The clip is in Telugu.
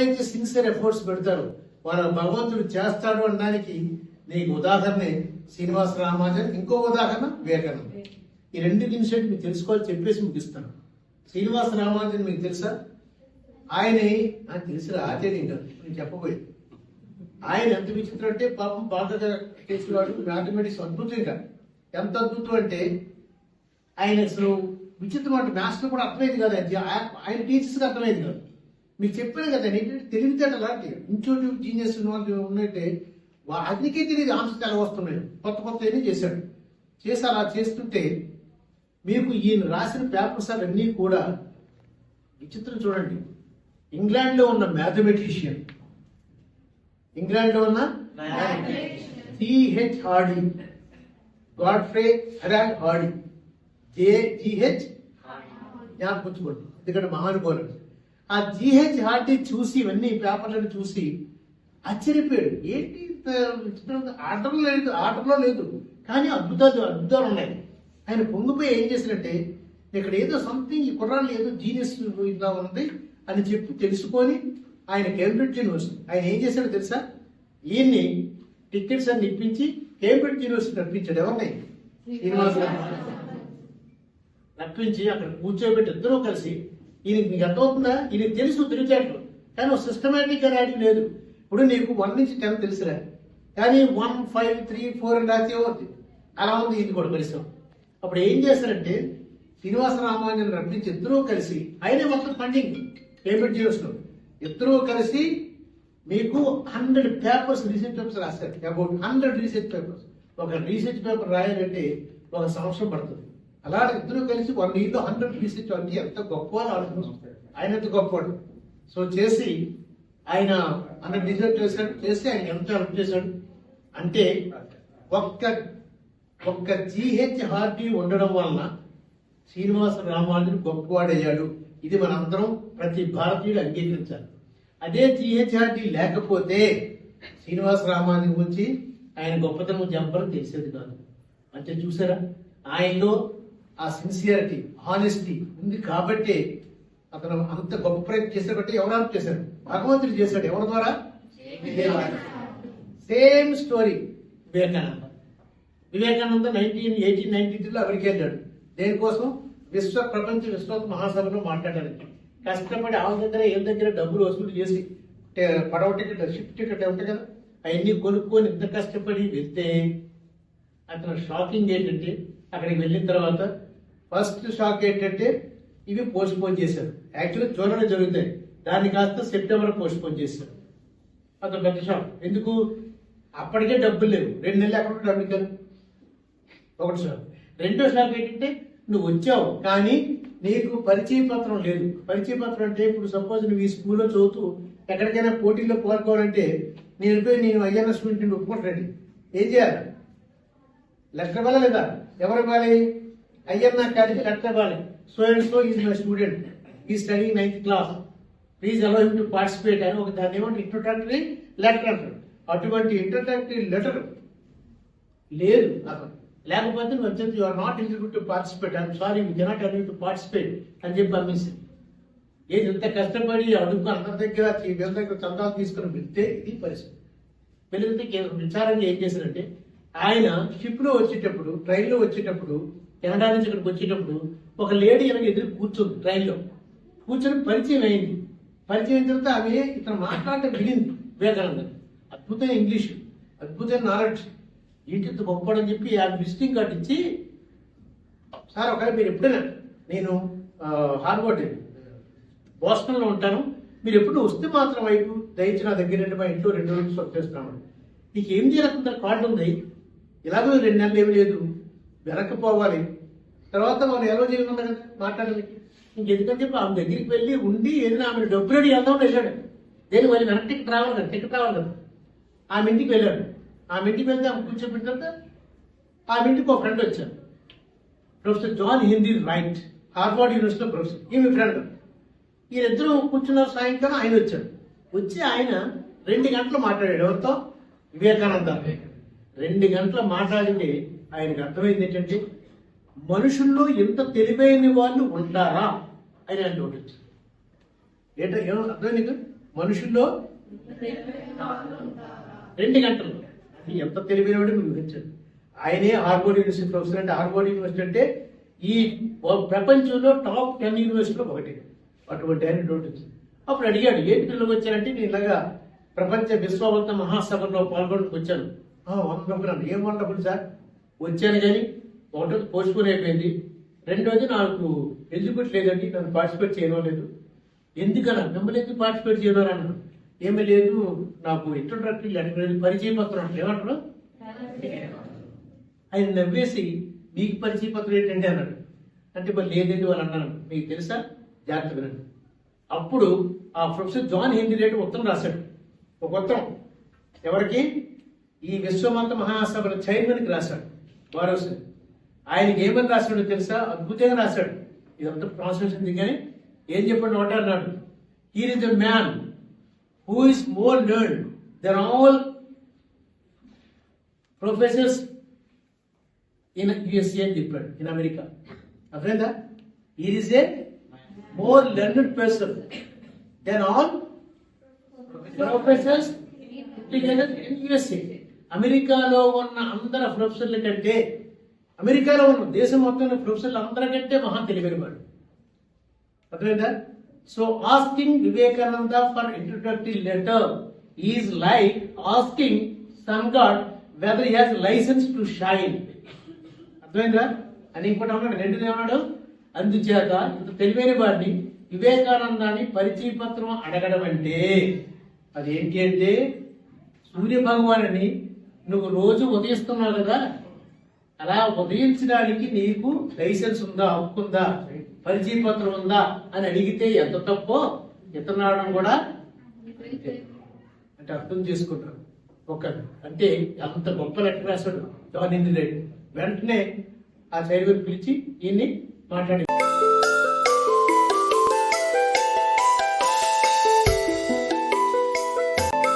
ఎవరైతే సిన్సియర్ ఎఫర్ట్స్ పెడతారో వాళ్ళ భగవంతుడు చేస్తాడు అనడానికి నీకు ఉదాహరణే శ్రీనివాస రామానుజన్ ఇంకో ఉదాహరణ వివేకానంద. ఈ రెండు ఇన్సిడెంట్ మీకు తెలుసుకోవాలి చెప్పేసి ముగిస్తాను. శ్రీనివాస రామానుజన్ మీకు తెలుసా? ఆయన నాకు తెలిసిన ఆచార్యం కాదు నేను చెప్పబోయే. ఆయన ఎంత విచిత్రం అంటే పాపం బాధగా చేసేవాడు మ్యాథమెటిక్స్ అద్భుతంగా ఎంత అద్భుతం అంటే ఆయన అసలు విచిత్రం అంటే మ్యాథ్స్లో కూడా అర్థమైంది కదా. ఆయన- ఆయన టీచర్స్కి అర్థమైంది కాదు. మీకు చెప్పాను కదా ఏంటంటే తెలివితేట అలాంటి ఇంచోటి జీనియస్ వాళ్ళు ఉన్నట్టే అందుకే తెలియదు ఎలా వస్తున్నాయి. కొత్త కొత్త ఏమీ చేశాడు. చేసి అలా చేస్తుంటే మీకు ఈయన రాసిన పేపర్స్ అవన్నీ కూడా విచిత్రం చూడండి. ఇంగ్లాండ్లో ఉన్న మ్యాథమెటిషియన్ ఇంగ్లాండ్లో ఉన్న GH Hardy Godfrey Harold Hardy జే జిహెచ్ జ్ఞాపకుంచుకోండి ఎందుకంటే మహానుభావులు. ఆ జిహెచ్ హార్డీ చూసి ఇవన్నీ పేపర్లను చూసి ఆశ్చర్యపోయాడు. ఏంటి ఇంత లేదు ఆర్డర్లో లేదు. కానీ అద్భుతాలు అద్భుతాలు ఉన్నాయి. ఆయన పొంగిపోయి ఏం చేసినట్టే ఇక్కడ ఏదో సంథింగ్ ఈ కుర్రాళ్ళు ఏదో జీనియస్ ఇలా ఉంది అని చెప్పి తెలుసుకొని ఆయన కేంబ్రిడ్జ్ యూనివర్సిటీ ఆయన ఏం చేశాడో తెలుసా? ఈయన్ని టికెట్స్ అన్ని ఇప్పించి కేంబ్రిడ్జ్ యూనివర్సిటీ రప్పించాడు. ఎవరిని? శ్రీనివాసరావు. రప్పించి అక్కడ కూర్చోబెట్టి ఇద్దరూ కలిసి ఇది నీకు అర్థమవుతుందా? ఇది తెలుసు తెలివితేటలు. కానీ ఒక సిస్టమేటిక్గా రాయడం లేదు. ఇప్పుడు నీకు వన్ నుంచి టెన్ తెలుసురా. కానీ వన్ ఫైవ్ త్రీ ఫోర్ అని రాసి ఒకటి అలా ఉంది ఇది కూడా పరిశ్రమ. అప్పుడు ఏం చేస్తారంటే శ్రీనివాస రామానుజన్ రప్పించి ఇద్దరూ కలిసి ఆయనే మొత్తం ఫండింగ్ పేమెంట్ చేస్తున్నాం ఇద్దరూ కలిసి మీకు హండ్రెడ్ పేపర్స్ రీసెర్చ్ పేపర్స్ రాస్తారు. అబౌట్ హండ్రెడ్ రీసెర్చ్ పేపర్స్ ఒక రీసెర్చ్ పేపర్ రాయాలంటే ఒక సంవత్సరం పడుతుంది. అలా ఇద్దరు కలిసి వన్ ఇయర్లో హండ్రెడ్ రీసెర్చ్ అంటే ఎంత గొప్ప ఆలోచన ఆయన ఎంత గొప్పవాడు? సో చేసి ఆయన హండ్రెడ్ రీసెర్చ్ చేశాడు. చేసి ఆయన ఎంత హెల్ప్ చేశాడు? అంటే ఒక్క ఒక్క జీహెచ్ హార్డీ ఉండడం వలన శ్రీనివాస రామానుజన్ గొప్పవాడయ్యాడు. ఇది మనందరం ప్రతి భారతీయుడు అంగీకరించాలి. అదే జిహెచ్ఆర్డి లేకపోతే శ్రీనివాస రామానుజన్ గురించి ఆయన గొప్పతనం జంపరం తెలిసేది కాదు. అంటే చూసారా? ఆయనలో ఆ సిన్సియారిటీ హానెస్టీ ఉంది కాబట్టి అతను అంత గొప్ప ప్రయత్నం చేశాడు కాబట్టి ఎవరు చేశాడు భగవంతుడు చేశాడు. ఎవరి ద్వారా? Same story Vivekananda. Vivekananda nineteen eighteen ninety త్రీలో అమెరికా వెళ్ళాడు. దేనికోసం? విశ్వ ప్రపంచ విశ్వ మహాసభలో మాట్లాడడానికి కష్టపడి ఆమె దగ్గర ఏం దగ్గర డబ్బులు వసూలు చేసి పడవ టికెట్ షిప్ టికెట్ ఉంటాయి కదా అవన్నీ కొనుక్కొని ఇంత కష్టపడి వెళ్తే అతను షాకింగ్ ఏంటంటే అక్కడికి వెళ్ళిన తర్వాత ఫస్ట్ షాక్ ఏంటంటే ఇవి పోస్ట్ పోన్ చేశారు. యాక్చువల్లీ జూన్లో జరుగుతాయి. దాన్ని కాస్త సెప్టెంబర్ పోస్ట్ పోన్ చేశారు. అతను పెద్ద షాక్. ఎందుకు? అప్పటికే డబ్బులు లేవు. రెండు నెలలు ఎక్కడ డబ్బులు ఇచ్చారు ఒకటి షాక్ రెండో షాక్ ఏంటంటే నువ్వు వచ్చావు కానీ నీకు పరిచయ పత్రం లేదు. పరిచయ పత్రం అంటే ఇప్పుడు సపోజ్ నువ్వు ఈ స్కూల్లో చదువుతూ ఎక్కడికైనా పోటీల్లో పాల్గొవాలంటే నేను వెళ్ళిపోయి నేను అయ్యన్న స్టూడెంట్ ఒప్పుకుంటానండి. ఏం చేయాలి? లెటర్ ఇవ్వాలి లేదా? ఎవరు ఇవ్వాలి? Ayyanna college letter So so so is is student. Student is studying ninth class please allow him to participate అని ఒక దాన్ని ఏమంటే ఇంట్రొడక్టరీ లెటర్ అంటారు. అటువంటి ఇంట్రొడక్టరీ లెటర్ లేదు అసలు లేకపోతే నువ్వు వచ్చేది you are not eligible to participate I'm sorry you cannot allow to participate అని చెప్పి పంపించింది. ఏది ఇంత కష్టపడి అడుగు అందరి దగ్గర వీళ్ళ దగ్గర చందాలు తీసుకుని వెళ్తే ఇది పరిస్థితి. వెళ్ళితే విచారంగా ఏం చేశారంటే ఆయన షిప్లో వచ్చేటప్పుడు ట్రైన్లో వచ్చేటప్పుడు కెనడా నుంచి ఇక్కడికి వచ్చేటప్పుడు ఒక లేడీ వెనక ఎదురు కూర్చుంది రైల్లో. కూర్చొని పరిచయం అయింది. పరిచయం అయిన తర్వాత ఆమె ఇతను మాట్లాడటం వినింది వివేకానంద అద్భుతమైన ఇంగ్లీష్ అద్భుతమైన నాలెడ్జ్. ఇంటి గొప్పడని చెప్పి ఆమె విజిటింగ్ కార్డు ఇచ్చి సార్ ఒకవేళ మీరు ఎప్పుడైనా నేను హార్వర్డ్ బోస్టన్లో ఉంటాను. మీరు ఎప్పుడు వస్తే మాత్రం వైపు దయచి నా దగ్గర రెండు మా ఇంట్లో రెండు రోజులు వచ్చేస్తున్నాను నీకు ఏం చేయాలంటే కార్డు ఉంది ఇలాగో రెండు నెలలు ఏమి లేదు. వెనక్కిపోవాలి తర్వాత మనం ఎలా చేయకుండా కదా మాట్లాడడానికి ఇంకెందుకని చెప్పి ఆమె దగ్గరికి వెళ్ళి ఉండి ఏదైనా ఆమె డబ్బు రెడీ వెళ్దామని వెళ్ళాడు దేని మళ్ళీ వెనక్కి టికెట్ రావాలి కదా టికెట్ రావాలి కదా. ఆమె ఇంటికి వెళ్ళాడు. ఆమె ఇంటికి వెళ్తే ఆమె కూర్చోబెట్టిన తర్వాత ఆమె ఇంటికి ఒక ఫ్రెండ్ వచ్చాడు professor John Henry Wright Harvard యూనివర్సిటీలో ప్రొఫెసర్. ఈమె ఫ్రెండ్ వీళ్ళిద్దరూ కూర్చున్నారు సాయంకాలం ఆయన వచ్చాడు. వచ్చి ఆయన రెండు గంటలు మాట్లాడాడు. ఎవరితో? వివేకానంద. రెండు గంటలు మాట్లాడింది ఆయనకు అర్థమైంది ఏంటంటే మనుషుల్లో ఎంత తెలివైన వాళ్ళు ఉంటారా? అని ఆయన ఒకటి వచ్చింది ఏంటో ఏమో అర్థం నీకు మనుషుల్లో రెండు గంటలు. ఎంత తెలివైనవాడు మీరు ఊహించండి. ఆయనే హార్వర్డ్ యూనివర్సిటీ ప్రొఫెసర్ అంటే హార్వర్డ్ యూనివర్సిటీ అంటే ఈ ప్రపంచంలో టాప్ టెన్ యూనివర్సిటీలో ఒకటి. అటువంటి ఆయన నోటీస్ అప్పుడు అడిగాడు ఏంటి పిల్లలకు వచ్చారంటే నేను ఇలాగా ప్రపంచ విశ్వవంత మహాసభలో పాల్గొనడానికి వచ్చాను. వండర్ఫుల్ ఏం వండర్ఫుల్ సార్? వచ్చాను కానీ ఒకటి పోస్ట్పోన్ అయిపోయింది. రెండోది నాకు ఎలిజిబిలిటీ లేదండి. నన్ను పార్టిసిపేట్ చేయడం లేదు ఎందుకన్నా మిమ్మల్ని ఎందుకు పార్టిసిపేట్ చేయడం అన్నాను ఏమీ లేదు. నాకు ఇంట్రొడక్టరీ లెటర్ పరిచయ పత్రం అంటే ఏమంటారు? ఆయన నవ్వేసి మీకు పరిచయ పత్రం ఏంటండి? అన్నాడు. అంటే మరి లేదండి వాళ్ళు అన్నాను మీకు తెలుసా? జాగ్రత్త వినండి. అప్పుడు ఆ ప్రొఫెసర్ జాన్ హెన్రీ రేటు ఉత్తరం రాశాడు. ఒక ఉత్తరం. ఎవరికి? ఈ విశ్వమంత మహాసభల చైర్మన్కి రాశాడు. వారోసి ఆయనకి ఏమని రాశాడో తెలుసా అద్భుతంగా రాశాడు ఇదంతా ట్రాన్స్లేషన్ కానీ ఏం చెప్పండి ఒకటే అన్నాడు here is the man who is more learn than all professors in USA అని చెప్పాడు ఇన్ అమెరికా అర్థమైందా here is a more learned person than all professors in USA అమెరికాలో ఉన్న అందర ప్రొఫెసర్ల కంటే అమెరికాలో ఉన్న దేశం మొత్తం ప్రొఫెసర్లు అందరికంటే మహా తెలివైనవాడు అర్థమైందా? So asking Vivekananda for introductory letter is like asking sun god whether has licence to shine అర్థమైందా? అని ఇంకోటి అన్నాడు రెండు ఏమన్నాడు? అందుచేత ఇంత తెలివైన వాడిని వివేకానందాన్ని పరిచయ పత్రం అడగడం అంటే అది ఏంటి అంటే సూర్య భగవానుని నువ్వు రోజు ఉదయిస్తున్నావు కదా అలా ఉదయించడానికి నీకు లైసెన్స్ ఉందా హక్కు ఉందా పరిచయ పత్రం ఉందా అని అడిగితే ఎంత తప్పో ఇతనాడడం కూడా అంటే అర్థం చేసుకుంటారు. ఒక అంటే అంత గొప్ప లెక్క రాశాడు జాన్ ఇండి వెంటనే ఆ చైర్మన్ పిలిచి ఈయన్ని మాట్లాడి